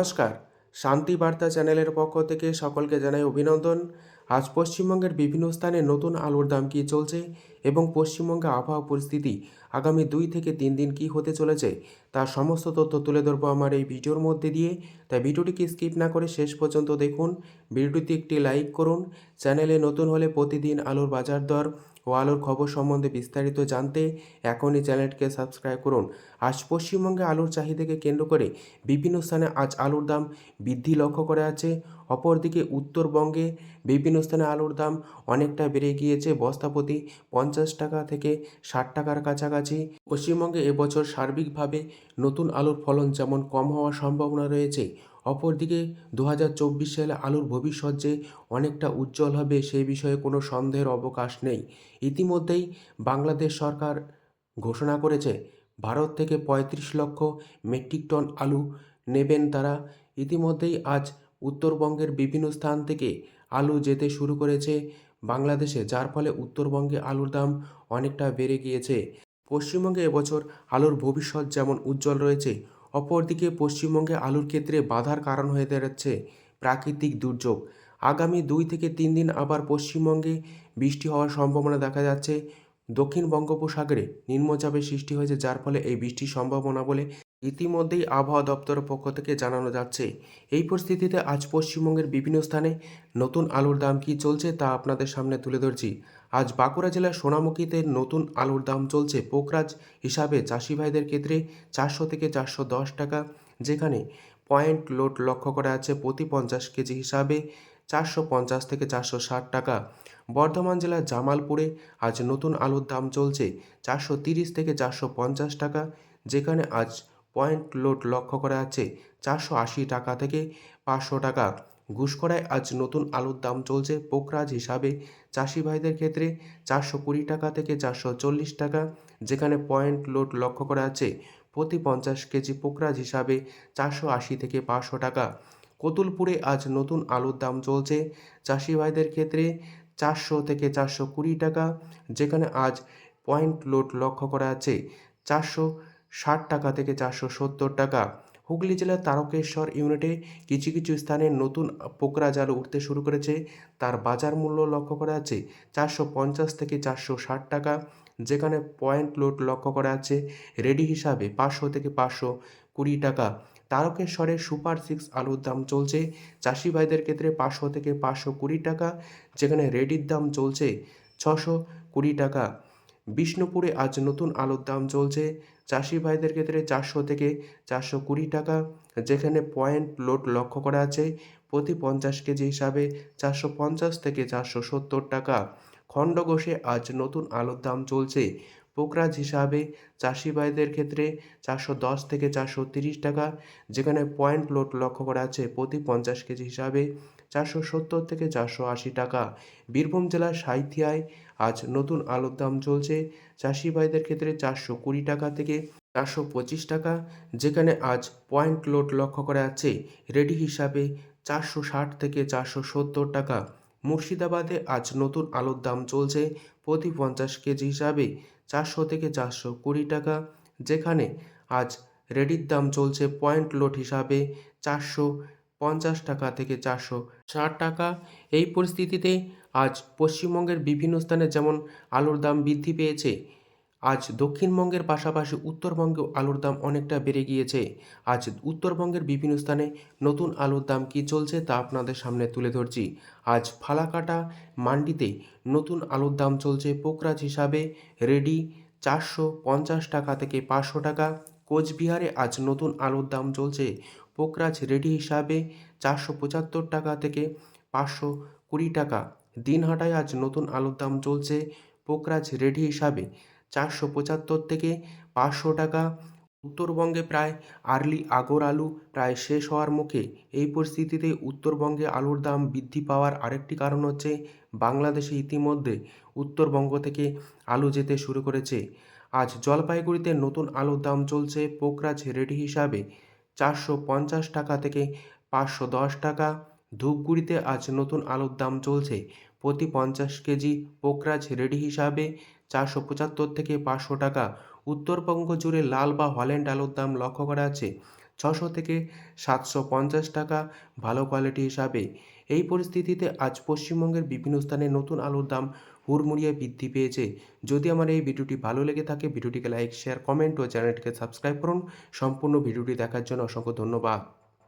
নমস্কার। শান্তি বার্তা চ্যানেলের পক্ষ থেকে সকলকে জানাই অভিনন্দন। আজ পশ্চিমবঙ্গের বিভিন্ন স্থানে নতুন আলুর দাম কী চলছে? এবং পশ্চিমবঙ্গে আবহাওয়া পরিস্থিতি আগামী দুই থেকে তিন দিন কী হতে চলেছে, তার সমস্ত তথ্য তুলে ধরবো আমার এই ভিডিওর মধ্যে দিয়ে। তাই ভিডিওটিকে স্কিপ না করে শেষ পর্যন্ত দেখুন। ভিডিওটিতে একটি লাইক করুন। চ্যানেলে নতুন হলে প্রতিদিন আলুর বাজার দর ও আলুর খবর সম্বন্ধে বিস্তারিত জানতে এখনই চ্যানেলটিকে সাবস্ক্রাইব করুন। আজ পশ্চিমবঙ্গে আলুর চাহিদাকে কেন্দ্র করে বিভিন্ন স্থানে আজ আলুর দাম বৃদ্ধি লক্ষ্য করা আছে অপরদিকে উত্তরবঙ্গে বিভিন্ন স্থানে আলুর দাম অনেকটা বেড়ে গিয়েছে। বস্তাপতি পঞ্চাশ টাকা থেকে ষাট টাকার কাছাকাছি। পশ্চিমবঙ্গে এবছর সার্বিকভাবে নতুন আলুর ফলন যেমন কম হওয়ার সম্ভাবনা রয়েছে, অপরদিকে দু হাজার চব্বিশ সালে আলুর ভবিষ্যৎ যে অনেকটা উজ্জ্বল হবে সেই বিষয়ে কোনো সন্দেহের অবকাশ নেই। ইতিমধ্যেই বাংলাদেশ সরকার ঘোষণা করেছে, ভারত থেকে পঁয়ত্রিশ লক্ষ মেট্রিক টন আলু নেবেন তারা। ইতিমধ্যেই আজ উত্তরবঙ্গের বিভিন্ন স্থান থেকে আলু যেতে শুরু করেছে। বাংলাদেশে, যার ফলে উত্তরবঙ্গে আলুর দাম অনেকটা বেড়ে গিয়েছে। পশ্চিমবঙ্গে এবছর আলুর ভবিষ্যৎ যেমন উজ্জ্বল রয়েছে, অপরদিকে পশ্চিমবঙ্গে আলুর ক্ষেত্রে বাধার কারণ হয়ে দাঁড়াচ্ছে প্রাকৃতিক দুর্যোগ। আগামী দুই থেকে তিন দিন আবার পশ্চিমবঙ্গে বৃষ্টি হওয়ার সম্ভাবনা দেখা যাচ্ছে। দক্ষিণ বঙ্গোপসাগরে নিম্নচাপের সৃষ্টি হয়েছে, যার ফলে এই বৃষ্টির সম্ভাবনা বলে ইতিমধ্যেই আবহাওয়া দপ্তরের পক্ষ থেকে জানানো যাচ্ছে। এই পরিস্থিতিতে আজ পশ্চিমবঙ্গের বিভিন্ন স্থানে নতুন আলুর দাম কী চলছে তা আপনাদের সামনে তুলে ধরছি। আজ বাঁকুড়া জেলার সোনামুখীতে নতুন আলুর দাম চলছে। পোকরাজ হিসাবে চাষি ভাইদের ক্ষেত্রে চারশো থেকে চারশো দশ টাকা, যেখানে পয়েন্ট লোড লক্ষ্য করা আছে প্রতি পঞ্চাশ কেজি হিসাবে। চারশো পঞ্চাশ থেকে চারশো ষাট টাকা। বর্ধমান জেলার জামালপুরে আজ নতুন আলুর দাম চলছে চারশো তিরিশ থেকে চারশো পঞ্চাশ টাকা, যেখানে আজ পয়েন্ট লোড লক্ষ্য করা আছে চারশো আশি টাকা থেকে পাঁচশো টাকা। ঘুষকরায় আজ নতুন আলুর দাম চলছে পোকরাজ হিসাবে চাষি ভাইদের ক্ষেত্রে চারশো কুড়ি টাকা থেকে চারশো চল্লিশ টাকা, যেখানে পয়েন্ট লোড লক্ষ্য করা আছে প্রতি পঞ্চাশ কেজি পোকরাজ হিসাবে চারশো আশি থেকে পাঁচশো টাকা। কতুলপুরে আজ নতুন আলুর দাম চলছে। চাষি ভাইদের ক্ষেত্রে চারশো থেকে চারশো কুড়ি টাকা, যেখানে আজ পয়েন্ট লোড লক্ষ্য করা আছে চারশো ষাট টাকা থেকে চারশো সত্তর টাকা। হুগলি জেলার তারকেশ্বর ইউনিটে কিছু কিছু স্থানে নতুন পোকরা জাল উঠতে শুরু করেছে। তার বাজার মূল্য লক্ষ্য করা আছে চারশো পঞ্চাশ থেকে চারশো ষাট টাকা, যেখানে পয়েন্ট লোড লক্ষ্য করা আছে রেডি হিসাবে পাঁচশো থেকে পাঁচশো কুড়ি টাকা। তারকেশ্বরের সুপার সিক্স আলুর দাম চলছে। চাষি ভাইদের ক্ষেত্রে পাঁচশো থেকে পাঁচশো কুড়ি টাকা, যেখানে রেডির দাম চলছে ছশো কুড়ি টাকা। বিষ্ণুপুরে আজ নতুন আলুর দাম চলছে। চাষি ভাইদের ক্ষেত্রে চারশো থেকে চারশো কুড়ি টাকা, যেখানে পয়েন্ট লোড লক্ষ্য করা আছে। প্রতি পঞ্চাশ কেজি হিসাবে চারশো পঞ্চাশ থেকে চারশো সত্তর টাকা। খণ্ডঘোষে আজ নতুন আলুর দাম চলছে পোকরাজ হিসাবে চাষি ভাইদের ক্ষেত্রে চারশো দশ থেকে চারশো তিরিশ টাকা, যেখানে পয়েন্ট লোড লক্ষ্য করা আছে প্রতি পঞ্চাশ কেজি হিসাবে চারশো সত্তর থেকে চারশো আশি টাকা। বীরভূম জেলার সাঁইথিয়ায় আজ নতুন আলুর দাম চলছে। চাষি ভাইদের ক্ষেত্রে চারশো কুড়ি টাকা থেকে চারশো পঁচিশ টাকা, যেখানে আজ পয়েন্ট লোড লক্ষ্য করা আছে রেডি হিসাবে চারশো ষাট থেকে চারশো সত্তর টাকা। মুর্শিদাবাদে আজ নতুন আলুর দাম চলছে প্রতি পঞ্চাশ কেজি হিসাবে চারশো থেকে চারশো কুড়ি টাকা, যেখানে আজ রেডির দাম চলছে পয়েন্ট লোড হিসাবে চারশো পঞ্চাশ টাকা থেকে চারশো ষাট টাকা। এই পরিস্থিতিতে আজ পশ্চিমবঙ্গের বিভিন্ন স্থানে যেমন আলুর দাম বৃদ্ধি পেয়েছে আজ দক্ষিণবঙ্গের পাশাপাশি উত্তরবঙ্গেও আলুর দাম অনেকটা বেড়ে গিয়েছে। আজ উত্তরবঙ্গের বিভিন্ন স্থানে নতুন আলুর দাম কী চলছে তা আপনাদের সামনে তুলে ধরছি। আজ ফালাকাটা মান্ডিতে নতুন আলুর দাম চলছে পোকরাজ হিসাবে রেডি চারশো পঞ্চাশ টাকা থেকে পাঁচশো টাকা। কোচবিহারে আজ নতুন আলুর দাম চলছে পোকরাজ রেডি হিসাবে চারশো পঁচাত্তর টাকা থেকে পাঁচশো কুড়ি টাকা। দিনহাটায় আজ নতুন আলুর দাম চলছে পোকরাজ রেডি হিসাবে চারশো পঁচাত্তর থেকে পাঁচশো টাকা। উত্তরবঙ্গে প্রায় আর্লি আগর আলু প্রায় শেষ হওয়ার মুখে এই পরিস্থিতিতে উত্তরবঙ্গে আলুর দাম বৃদ্ধি পাওয়ার আরেকটি কারণ হচ্ছে বাংলাদেশে ইতিমধ্যে উত্তরবঙ্গ থেকে আলু যেতে শুরু করেছে। আজ জলপাইগুড়িতে নতুন আলুর দাম চলছে পোকরাজ রেডি হিসাবে চারশো পঞ্চাশ টাকা থেকে পাঁচশো দশ টাকা। ধূপগুড়িতে আজ নতুন আলুর দাম চলছে প্রতি পঞ্চাশ কেজি পোকরাজ রেডি হিসাবে চারশো পঁচাত্তর থেকে পাঁচশো টাকা। উত্তরবঙ্গ জুড়ে লাল বা হল্যান্ড আলুর দাম লক্ষ্য করা আছে। ছশো থেকে সাতশো পঞ্চাশ টাকা ভালো কোয়ালিটি হিসাবে। এই পরিস্থিতিতে আজ পশ্চিমবঙ্গের বিভিন্ন স্থানে নতুন আলুর দাম হুড়মুড়িয়ে বৃদ্ধি পেয়েছে। যদি আমার এই ভিডিওটি ভালো লেগে থাকে, ভিডিওটিকে লাইক, শেয়ার, কমেন্ট ও চ্যানেলটিকে সাবস্ক্রাইব করুন। সম্পূর্ণ ভিডিওটি দেখার জন্য অসংখ্য ধন্যবাদ।